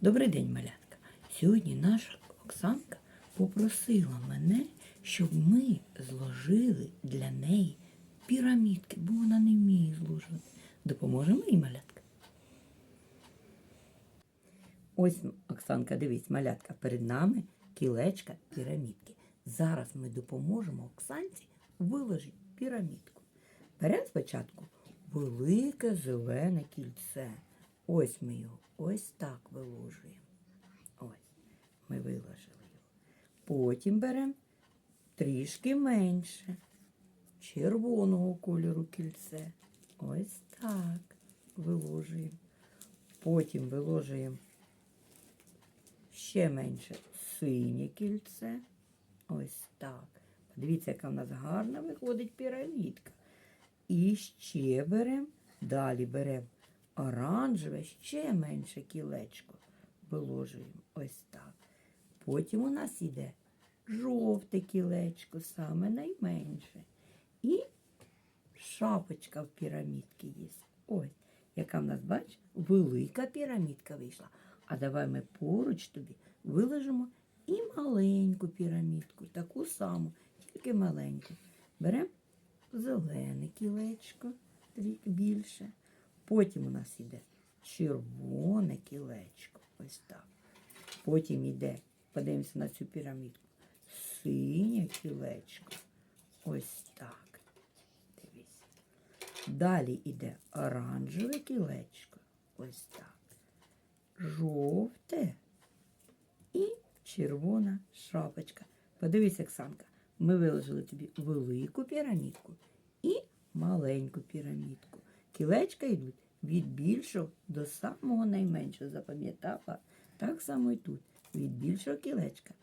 Добрий день, малятка. Сьогодні наша Оксанка попросила мене, щоб ми зложили для неї пірамідки, бо вона не вміє зложувати. Допоможемо їй, малятка? Ось, Оксанка, дивись, малятка, перед нами кілечка пірамідки. Зараз ми допоможемо Оксанці виложити пірамідку. Беремо спочатку велике зелене кільце. Ось ми його ось так виложуємо. Ось, ми виложили його. Потім беремо трішки менше червоного кольору кільце. Ось так виложуємо. Потім виложуємо ще менше синє кільце. Ось так. Подивіться, яка в нас гарна виходить пірамідка. І ще беремо, далі беремо оранжеве, ще менше кілечко. Виложуємо ось так. Потім у нас йде жовте кілечко, саме найменше. І шапочка в пірамідці є. Ось, яка в нас, бач, велика пірамідка вийшла. А давай ми поруч тобі виложимо і маленьку пірамідку, таку саму, тільки маленьку. Беремо зелене кілечко, трішки більше. Потім у нас йде червоне кілечко. Ось так. Потім йде, подивимося на цю пірамідку, синє кілечко. Ось так. Дивись. Далі йде оранжеве кілечко. Ось так. Жовте і червона шапочка. Подивись, Оксанка, ми виложили тобі велику пірамідку і маленьку пірамідку. Кілечка йдуть від більшого до самого найменшого. Запам'ятала? Так само і тут. Від більшого кілечка